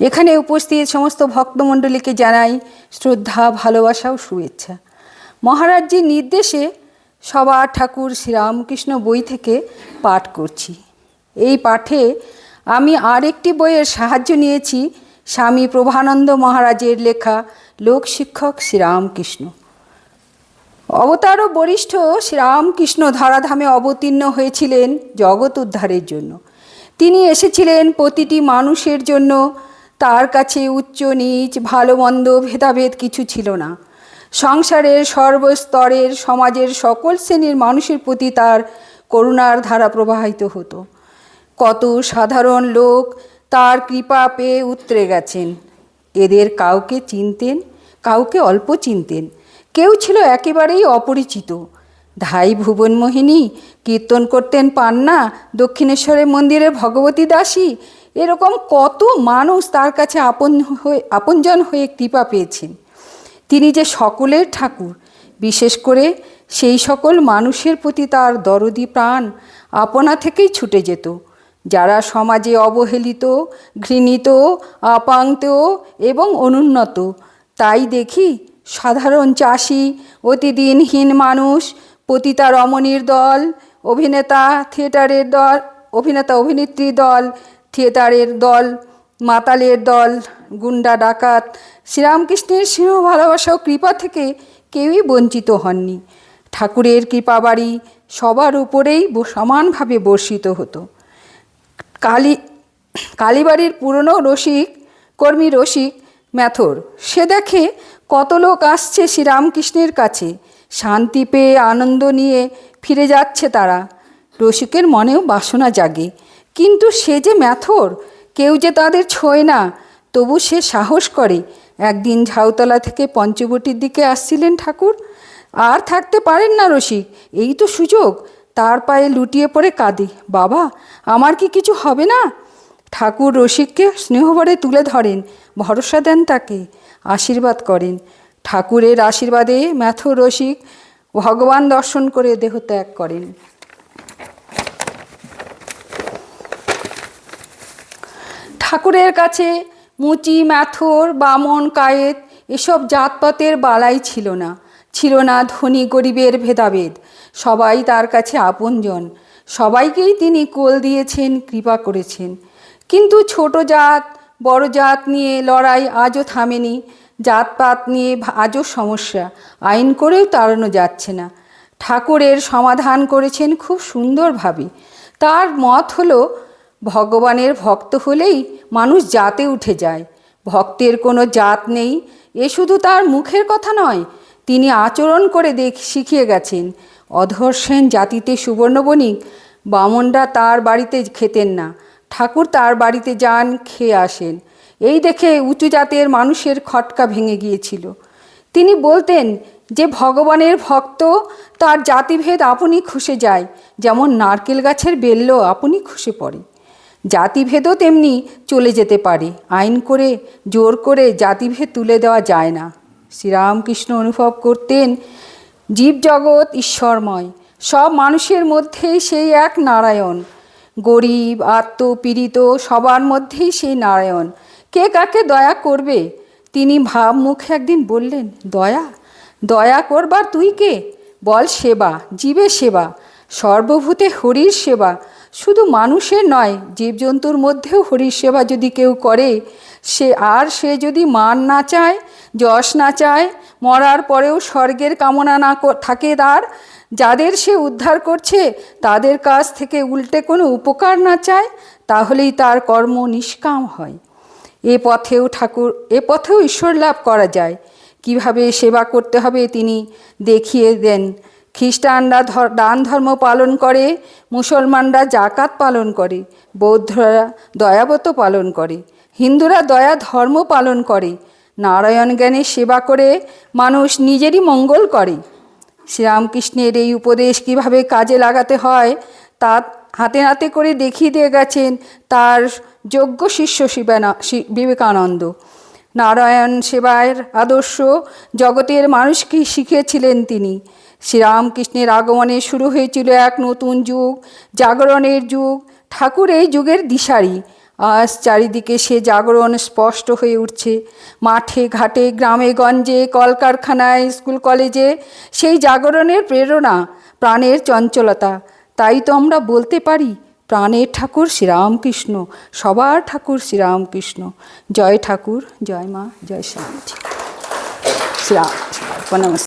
এখানে উপস্থিত সমস্ত ভক্তমণ্ডলীকে জানাই শ্রদ্ধা, ভালোবাসা ও শুভেচ্ছা। মহারাজজির নির্দেশে সবার ঠাকুর, শ্রীরামকৃষ্ণ বই থেকে পাঠ করছি। এই পাঠে আমি আরেকটি বইয়ের সাহায্য নিয়েছি, স্বামী প্রভানন্দ মহারাজের লেখা লোকশিক্ষক শ্রীরামকৃষ্ণ। অবতার ও বরিষ্ঠ শ্রীরামকৃষ্ণ ধরাধামে অবতীর্ণ হয়েছিলেন জগৎ উদ্ধারের জন্য। তিনি এসেছিলেন প্রতিটি মানুষের জন্য তার কাছে উচ্চ নীচ, ভালো মন্দ, ভেদাভেদ কিছু ছিল না। সংসারের সর্বস্তরের, সমাজের সকল শ্রেণির মানুষের প্রতি তার করুণার ধারা প্রবাহিত হতো। কত সাধারণ লোক তার কৃপা পেয়ে উতরে গেছেন। এদের কাউকে চিনতেন, কাউকে অল্প চিনতেন। কেউ ছিল একেবারেই অপরিচিত। ধাই ভুবনমোহিনী কীর্তন করতেন পান্না, দক্ষিণেশ্বরের মন্দিরে ভগবতী দাসী এরকম কত মানুষ তার কাছে আপন হয়ে, আপনজন হয়ে কৃপা পেয়েছেন। তিনি যে সকলের ঠাকুর, বিশেষ করে সেই সকল মানুষের প্রতি তার দরদি প্রাণ আপনা থেকেই ছুটে যেত, যারা সমাজে অবহেলিত, ঘৃণিত আপাঙ্ক্ত এবং অনুন্নত। তাই দেখি সাধারণ চাষি, অতিদিনহীন মানুষ, পতিতা রমণীর দল, অভিনেতা থিয়েটারের দল, অভিনেতা অভিনেত্রী দল থিয়েটারের দল, মাতালের দল, গুন্ডা, ডাকাত, শ্রীরামকৃষ্ণের সিংহ ভালোবাসা ও কৃপা থেকে কেউই বঞ্চিত হননি। ঠাকুরের কৃপাবাড়ি সবার উপরেই সমানভাবে বর্ষিত হতো। কালী, কালীবাড়ির পুরনো রসিক, কর্মী রসিক ম্যাথর, সে দেখে কত লোক আসছে শ্রীরামকৃষ্ণের কাছে। শান্তি পেয়ে, আনন্দ নিয়ে ফিরে যাচ্ছে তারা। রসিকের মনেও বাসনা জাগে। কিন্তু সে যে ম্যাথর, কেউ যে তাদের ছোঁয় না, তবু সে সাহস করে। একদিন ঝাউতলা থেকে পঞ্চবটির দিকে আসছিলেন ঠাকুর। আর থাকতে পারেন না রসিক, এই তো সুযোগ। তার পায়ে লুটিয়ে পড়ে কাঁদে। বাবা, আমার কি কিছু হবে না? ঠাকুর রসিককে স্নেহভরে তুলে ধরেন, ভরসা দেন তাকে, আশীর্বাদ করেন। ঠাকুরের আশীর্বাদে ম্যাথর রসিক ভগবান দর্শন করে দেহত্যাগ করেন। ঠাকুরের কাছে মুচি ম্যাথর বামন, কায়েত এসব জাতপাতের বালাই ছিল না। ছিল না ধনী গরিবের ভেদাভেদ। সবাই তার কাছে আপনজন। সবাইকেই তিনি কোল দিয়েছেন, কৃপা করেছেন। কিন্তু ছোট জাত, বড় জাত নিয়ে লড়াই আজও থামেনি। জাতপাত নিয়ে আজও সমস্যা। আইন করেও তাড়ানো যাচ্ছে না। ঠাকুরের সমাধান করেছেন খুব সুন্দরভাবে। তার মত হলো ভগবানের ভক্ত হলেই মানুষ জাতে উঠে যায়। ভক্তের কোনো জাত নেই, এ শুধু তার মুখের কথা নয়, তিনি আচরণ করে দেখ, শিখিয়ে গেছেন। অধর সেন জাতিতে সুবর্ণবণিক বামনরা তার বাড়িতে খেতেন না, ঠাকুর তার বাড়িতে যান, খেয়ে আসেন। এই দেখে উঁচু জাতের মানুষের খটকা ভেঙে গিয়েছিল। তিনি বলতেন, যে ভগবানের ভক্ত, তার জাতিভেদ আপনি খুশে যায়, যেমন নারকেল গাছের বেল্ল আপনি খুশে পড়ে। জাতিভেদও তেমনি চলে যেতে পারে। আইন করে, জোর করে জাতিভেদ তুলে দেওয়া যায় না। শ্রীরামকৃষ্ণ অনুভব করতেন জীবজগৎ ঈশ্বরময়। সব মানুষের মধ্যেই সেই এক নারায়ণ। গরিব, আত্মপীড়িত, সবার মধ্যেই সেই নারায়ণ। কে কাকে দয়া করবে? তিনি ভাব মুখে একদিন বললেন, দয়া? দয়া করবার তুই কে? বল সেবা, জীবের সেবা। সর্বভূতে হরির সেবা। শুধু মানুষের নয়, জীবজন্তুর মধ্যেও হরির সেবা যদি কেউ করে, সে আর সে যদি মান না চায়, যশ না চায়, মরার পরেও স্বর্গের কামনা না থাকে তার, যাদের সে উদ্ধার করছে, তাদের কাছ থেকে উল্টে কোনো উপকার না চায়, তাহলেই তার কর্ম নিষ্কাম হয়। এ পথেও ঠাকুর, এ পথেও ঈশ্বর লাভ করা যায়। কীভাবে সেবা করতে হবে তিনি দেখিয়ে দেন। খ্রিস্টানরা দান ধর্ম পালন করে, মুসলমানরা জাকাত পালন করে, বৌদ্ধরা দয়াবত পালন করে, হিন্দুরা দয়া ধর্ম পালন করে, নারায়ণ জ্ঞানের সেবা করে, মানুষ নিজেরই মঙ্গল করে। শ্রীরামকৃষ্ণের এই উপদেশ কীভাবে কাজে লাগাতে হয়, তা হাতে হাতে করে দেখিয়ে দিয়ে গেছেন তার যোগ্য শিষ্য শিবানা বিবেকানন্দ। নারায়ণ সেবায়ের আদর্শ জগতের মানুষকে শিখিয়েছিলেন তিনি। শ্রীরামকৃষ্ণের আগমনে শুরু হয়েছিল এক নতুন যুগ, জাগরণের যুগ, ঠাকুর এই যুগের দিশারি। আজ চারিদিকে সে জাগরণ স্পষ্ট হয়ে উঠছে। মাঠে, ঘাটে, গ্রামে, গঞ্জে, কলকারখানায়, স্কুল কলেজে সেই জাগরণের প্রেরণা, প্রাণের চঞ্চলতা। তাই তো আমরা বলতে পারি প্রাণের ঠাকুর শ্রীরামকৃষ্ণ সবার ঠাকুর শ্রীরামকৃষ্ণ। জয় ঠাকুর জয় মা জয় শ্রীরাম শ্রীরাম নমস্কার।